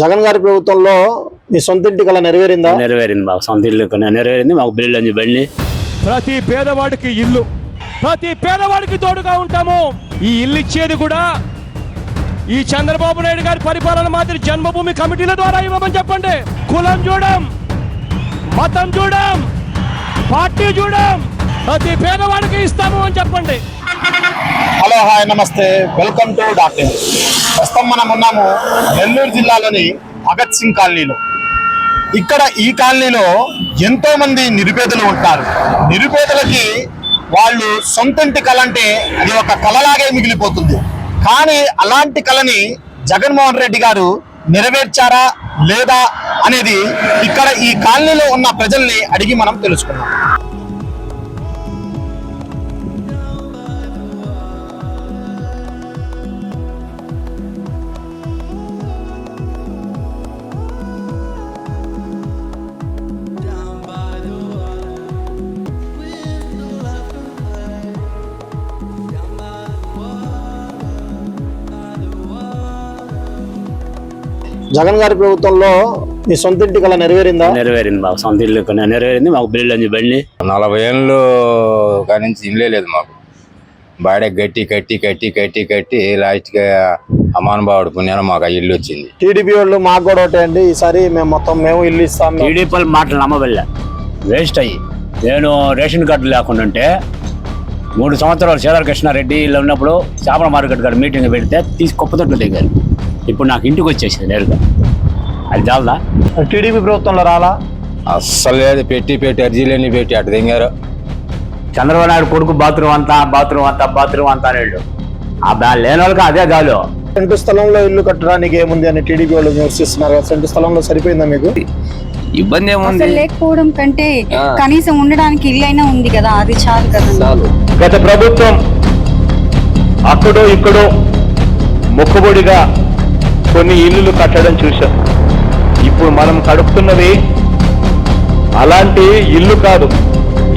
జగన్ గారి ప్రభుత్వంలో మీ సొంత ఇంటి కల నెరవేరిందా? నెరవేరింది మాకు సొంత ఇల్లు నెరవేరింది. మాకు బిల్లు అని బండి ప్రతి పేదవాడికి ఇల్లు ప్రతి పేదవాడికి తోడుగా ఉంటాము. ఈ ఇల్లు ఇచ్చేది కూడా ఈ చంద్రబాబు నాయుడు గారి పరిపాలన మాదిరి జన్మభూమి కమిటీల ద్వారా ఇవ్వమని చెప్పండి. కులం చూడం మతం చూడం పార్టీ చూడం ప్రతి పేదవాడికి ఇస్తాము అని చెప్పండి. హలో హాయ్ నమస్తే. వెల్కమ్ టు డాక్టర్ ప్రస్తుతం మనం ఉన్నాము నెల్లూరు జిల్లాలోని భగత్ సింగ్ కాలనీలో. ఇక్కడ ఈ కాలనీలో ఎంతో మంది నిరుపేదలు ఉంటారు. నిరుపేదలకి వాళ్ళు సొంతంటి కళ అంటే అది ఒక కళలాగే మిగిలిపోతుంది. కానీ అలాంటి కళని జగన్మోహన్ రెడ్డి గారు నెరవేర్చారా లేదా అనేది ఇక్కడ ఈ కాలనీలో ఉన్న ప్రజల్ని అడిగి మనం తెలుసుకున్నాం జగన్ గారి ప్రభుత్వంలో మీ సొంత ఇంటి కళ నెరవేరిందా? నెరవేరింది మాకు సొంత ఇల్లు కొన్న- నెరవేరింది మాకు బిల్లు అని బండి నలభై ఏళ్ళు కానించి ఇల్లే లేదు మాకు. బాడే గట్టి కట్టి కట్టి కట్టి కట్టి లాస్ట్గా అమానుభావుడు పుణ్యాన మాకు ఆ ఇల్లు వచ్చింది. టీడీపీ వాళ్ళు మాకు కూడా ఒకటే అండి ఈసారి మేము మొత్తం మేము ఇల్లు ఇస్తాం టీడీపీ మాటలు నమ్మబెళ్ళా వేస్ట్ అయ్యి. నేను రేషన్ కార్డు లేకుండా ఉంటే మూడు సంవత్సరాలు శ్రీధర్ కృష్ణారెడ్డి ఇలా ఉన్నప్పుడు చేపల మార్కెట్ కాడ మీటింగ్ పెడితే తీసి కుప్పతొట్టు దిగారు. ఇప్పుడు నాకు ఇంటికి వచ్చేసింది నేరుగా. అది చాలదా టీడీపీ ప్రభుత్వంలో రాలా? అస్సలు లేదు పెట్టి పెట్టి అర్జీలన్నీ పెట్టి అటు దిగారు. చంద్రబాబు నాయుడు కొడుకు బాత్రూమ్ అంతా బాత్రూమ్ అంతా బాత్రూమ్ అంతా అనేళ్ళు. ఆ బ్యా లేని వాళ్ళకి అదే గాలు. సెంటు స్థలంలో ఇల్లు కట్టడానికి ఏముంది అని టీడీపీ వాళ్ళు విమర్శిస్తున్నారు. సెంటు స్థలంలో సరిపోయిందా మీకు? ఇబ్బంది అసలు లేకపోవడం కంటే కనీసం ఉండడానికి ఇల్లైనా ఉంది కదా అది చాలు కదా. గత ప్రభుత్వం అక్కడో ఇక్కడో మొక్కుబడిగా కొన్ని ఇల్లులు కట్టడం చూశాం. ఇప్పుడు మనం కడుపుతున్నది అలాంటి ఇల్లు కాదు.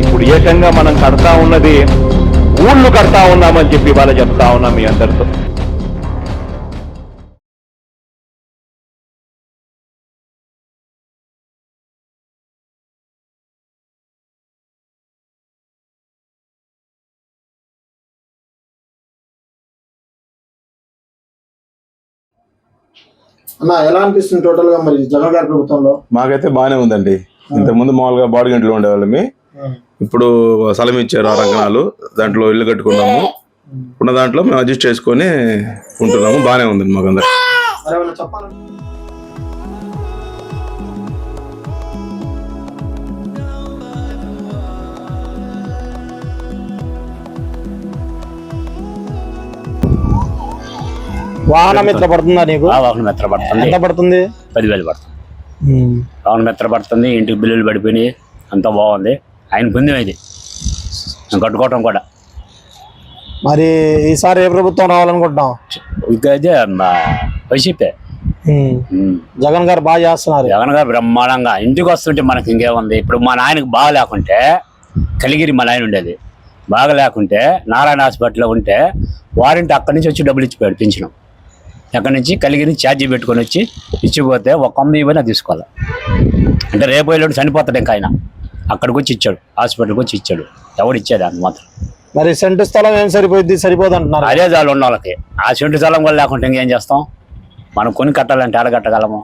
ఇప్పుడు ఏకంగా మనం కడతా ఉన్నది ఊళ్ళు కడతా ఉన్నామని చెప్పి వాళ్ళ చెప్తా ఉన్నాం మీ అందరితో. అన్న ఎలా అనిపిస్తుంది టోటల్గా మరి జగన్ గారి ప్రభుత్వంలో? మాకైతే బాగానే ఉందండి. ఇంతకుముందు మామూలుగా బాడీ గంటలు ఉండేవాళ్ళమి ఇప్పుడు స్థలం ఇచ్చారు ఆ రంగనాలు దాంట్లో ఇల్లు కట్టుకున్నాము. ఉన్న దాంట్లో మేము అడ్జస్ట్ చేసుకొని ఉంటున్నాము. బాగానే ఉందండి మాకు అందరు వాహన మిత్ర పడుతుందా నీకు? వాహనం మెత్ర పడుతుంది? ఎంత పడుతుంది? పదివేలు పడుతుంది. వాహనం మెత్ర పడుతుంది? ఇంటికి బిల్లులు పడిపోయినాయి. అంతా బాగుంది. ఆయన పుణ్యం ఇది. కట్టుకోవటం కూడా. మరి ఈసారి ఏ ప్రభుత్వం రావాలనుకుంటున్నాం ఇంకా అయితే వైసీపీ. జగన్ గారు బాగా చేస్తున్నారు. జగన్ గారు బ్రహ్మాండంగా ఇంటికి వస్తుంటే మనకి ఇంకేముంది ఇప్పుడు మా నాయనకి బాగా లేకుంటే కలిగిరి మా నాయన ఉండేది. బాగా లేకుంటే నారాయణ హాస్పిటల్లో ఉంటే వారింటి అక్కడి నుంచి వచ్చి డబ్బులు ఇచ్చిపోయాడు పెంచడం అక్కడి నుంచి కలిగిరి ఛార్జీ పెట్టుకొని వచ్చి ఇచ్చిపోతే ఒక వంద ఇవ్వని తీసుకోవాలి? అంటే రేపు వెళ్ళాడు చనిపోతాడు ఇంకా ఆయన. అక్కడికి వచ్చి ఇచ్చాడు హాస్పిటల్కి వచ్చి ఇచ్చాడు. ఎవడు ఇచ్చేది అంత మాత్రం. మరి సెంటు స్థలం ఏం సరిపోయింది సరిపోదు అంటున్నారు. అదే చాలు ఉన్న వాళ్ళకి. ఆ చెంటు స్థలం కూడా లేకుంటే ఇంకేం చేస్తాం? మనం కొని కట్టాలంటే ఆడ కట్టగలము?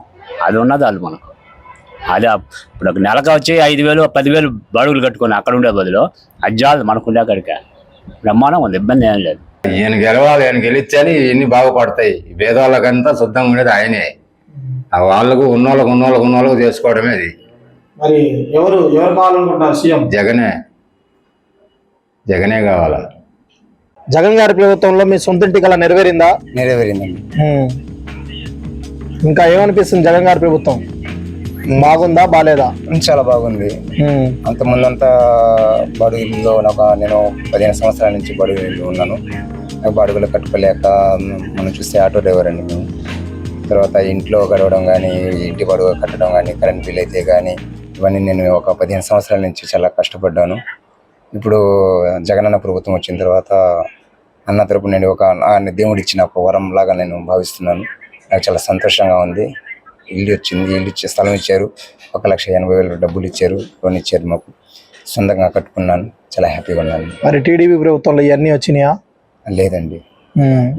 అది ఉన్నది చాలు మనకు. అదే ఇప్పుడు ఒక నెలకు వచ్చి ఐదు వేలు పదివేలు బాడుగులు కట్టుకొని అక్కడ ఉండే బదులు అది చాలు మనకు ఉండే అక్కడికి. బ్రహ్మాండం ఉంది ఇబ్బంది ఏం లేదు. ఈయన గెలవాలి ఆయన గెలిస్తేనే ఇవన్నీ బాగుపడతాయి. పేదవాళ్ళకంతా శుద్ధంగా ఉండేది ఆయనే. ఆ వాళ్ళకు ఉన్నోళ్ళకు ఉన్నోళ్ళకు ఉన్నోళ్ళకు చేసుకోవడమే అది. మరి ఎవరు ఎవరు కావాలనుకుంటున్నారు సీఎం? జగనే. జగనే కావాలా? జగన్ గారి ప్రభుత్వంలో మీ సొంత ఇంటి కల నెరవేరిందా? నెరవేరిందండి. ఉమ్. ఇంకా ఏమనిపిస్తుంది జగన్ గారి ప్రభుత్వం? బాగుందా బాలేదా? చాలా బాగుంది. ఉమ్. అంత ముందంతా బడుగుల్లో ఒక నేను పదిహేను సంవత్సరాల నుంచి బడుగులు ఉన్నాను. బడుగులు కట్టుకోలేక మనం చూస్తే ఆటో డ్రైవర్ అండి మేము. తర్వాత ఇంట్లో గడవడం కానీ ఇంటి బడుగు కట్టడం కానీ కరెంట్ బిల్ అయితే కానీ ఇవన్నీ నేను ఒక పదిహేను సంవత్సరాల నుంచి చాలా కష్టపడ్డాను. ఇప్పుడు జగనన్న ప్రభుత్వం వచ్చిన తర్వాత అన్న తరపు నేను ఒక దేవుడు ఇచ్చిన ఒక వరం లాగా నేను భావిస్తున్నాను. నాకు చాలా సంతోషంగా ఉంది. ఇల్లు వచ్చింది ఇల్లు ఇచ్చే స్థలం ఇచ్చారు. ఒక లక్ష ఎనభై వేలు డబ్బులు ఇచ్చారు లోన్ ఇచ్చారు మాకు. సొంతంగా కట్టుకున్నాను చాలా హ్యాపీగా ఉన్నాను. మరి టీడీపీ ప్రభుత్వంలో ఇవన్నీ వచ్చినాయా? లేదండి.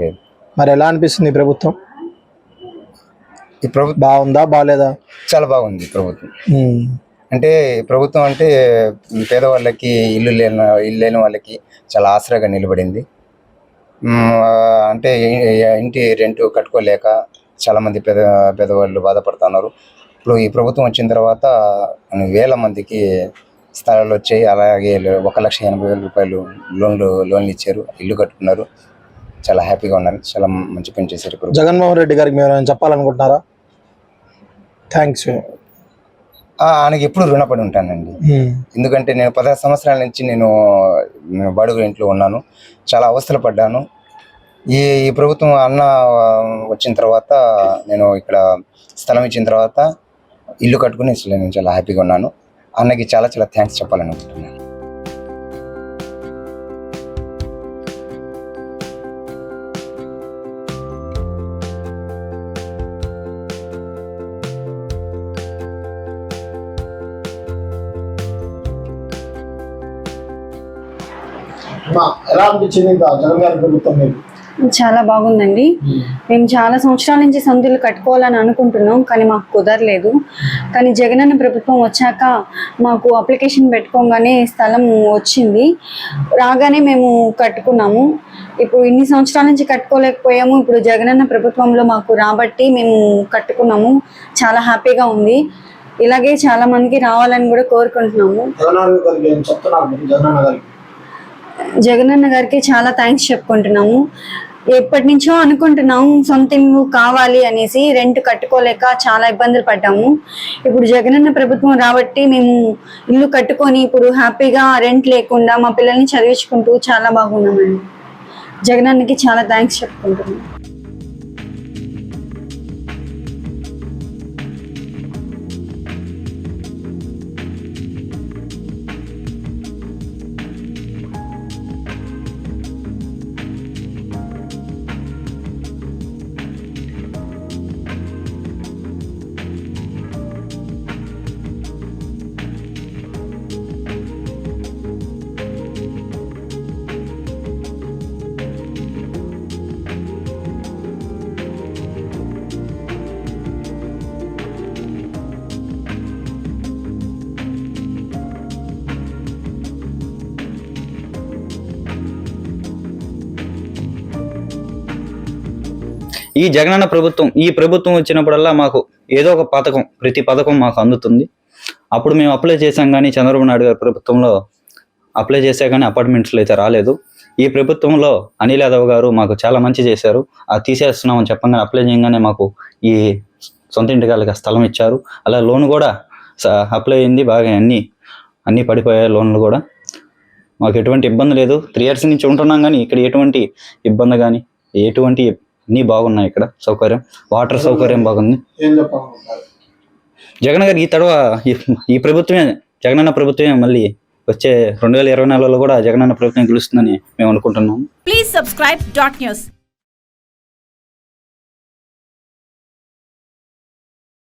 లేదు. మరి ఎలా అనిపిస్తుంది ఈ ప్రభుత్వం? ఈ ప్రభుత్వం బాగుందా బాగాలేదా చాలా బాగుంది ప్రభుత్వం. అంటే ప్రభుత్వం అంటే పేదవాళ్ళకి ఇల్లు లేని ఇల్లు లేని వాళ్ళకి చాలా ఆసరాగా నిలబడింది. అంటే ఇంటి రెంట్ కట్టుకోలేక చాలామంది పేద పేదవాళ్ళు బాధపడుతున్నారు. ఇప్పుడు ఈ ప్రభుత్వం వచ్చిన తర్వాత వేల మందికి స్థలాలు వచ్చాయి అలాగే ఒక లక్ష ఎనభై వేల రూపాయలు లోన్లు లోన్లు ఇచ్చారు. ఇల్లు కట్టుకున్నారు. చాలా హ్యాపీగా ఉన్నారు. చాలా మంచి పని చేశారు ప్రభుత్వం. జగన్మోహన్ రెడ్డి గారికి మీరు ఏమైనా చెప్పాలనుకుంటున్నారా? థ్యాంక్స్ ఆయనకి ఎప్పుడు రుణపడి ఉంటానండి. ఉమ్. ఎందుకంటే నేను పదహారు సంవత్సరాల నుంచి నేను బాడుగ ఇంట్లో ఉన్నాను. చాలా అవస్థలు పడ్డాను. ఈ ఈ ప్రభుత్వం అన్న వచ్చిన తర్వాత నేను ఇక్కడ స్థలం ఇచ్చిన తర్వాత ఇల్లు కట్టుకుని నేను చాలా హ్యాపీగా ఉన్నాను. అన్నకి చాలా చాలా థ్యాంక్స్ చెప్పాలనుకుంటున్నాను అమ్మా, ఎలా అనిపించింది ఇంకా జగన్ గారి ప్రభుత్వం మీకు? చాలా బాగుందండి. మేము చాలా సంవత్సరాల నుంచి సొంతలు కట్టుకోవాలని అనుకుంటున్నాం కానీ మాకు కుదరలేదు. కానీ జగనన్న ప్రభుత్వం వచ్చాక మాకు అప్లికేషన్ పెట్టుకోగానే స్థలం వచ్చింది. రాగానే మేము కట్టుకున్నాము. ఇప్పుడు ఇన్ని సంవత్సరాల నుంచి కట్టుకోలేకపోయాము. ఇప్పుడు జగనన్న ప్రభుత్వంలో మాకు రాబట్టి మేము కట్టుకున్నాము. చాలా హ్యాపీగా ఉంది. ఇలాగే చాలా మందికి రావాలని కూడా కోరుకుంటున్నాము. జగనన్న గారికి చాలా థ్యాంక్స్ చెప్పుకుంటున్నాము. ఎప్పటి నుంచో అనుకుంటున్నాము సొంత ఇల్లు కావాలి అనేసి రెంట్ కట్టుకోలేక చాలా ఇబ్బందులు పడ్డాము. ఇప్పుడు జగనన్న ప్రభుత్వం రాబట్టి మేము ఇల్లు కట్టుకొని ఇప్పుడు హ్యాపీగా రెంట్ లేకుండా మా పిల్లల్ని చదివించుకుంటూ చాలా బాగున్నామండి. జగనన్నకి చాలా థ్యాంక్స్ చెప్పుకుంటున్నాం ఈ జగనన్న ప్రభుత్వం ఈ ప్రభుత్వం వచ్చినప్పుడల్లా మాకు ఏదో ఒక పథకం ప్రతి పథకం మాకు అందుతుంది. అప్పుడు మేము అప్లై చేసాం కానీ చంద్రబాబు నాయుడు గారి ప్రభుత్వంలో అప్లై చేసా కానీ అపార్ట్మెంట్స్లో అయితే రాలేదు. ఈ ప్రభుత్వంలో అనిల్ యాదవ్ గారు మాకు చాలా మంచి చేశారు. అది తీసేస్తున్నామని చెప్పగానే అప్లై చేయగానే మాకు ఈ సొంత ఇంటికాళ్ళకి స్థలం ఇచ్చారు. అలా లోన్ కూడా స- అప్లై అయింది. బాగా అన్ని అన్ని పడిపోయాయి లోన్లు కూడా. మాకు ఎటువంటి ఇబ్బంది లేదు. త్రీ ఇయర్స్ నుంచి ఉంటున్నాం కానీ ఇక్కడ ఎటువంటి ఇబ్బంది కానీ ఎటువంటి అన్నీ బాగున్నాయి ఇక్కడ సౌకర్యం. వాటర్ సౌకర్యం బాగుంది. జగన్ గారు ఈ తడవ ఈ- ప్రభుత్వమే జగనన్న ప్రభుత్వమే మళ్ళీ వచ్చే రెండు వేల ఇరవై నాలుగులో కూడా జగనన్న ప్రభుత్వం గెలుస్తుందని మేము అనుకుంటున్నాము ప్లీజ్ సబ్స్క్రైబ్ డాట్ న్యూస్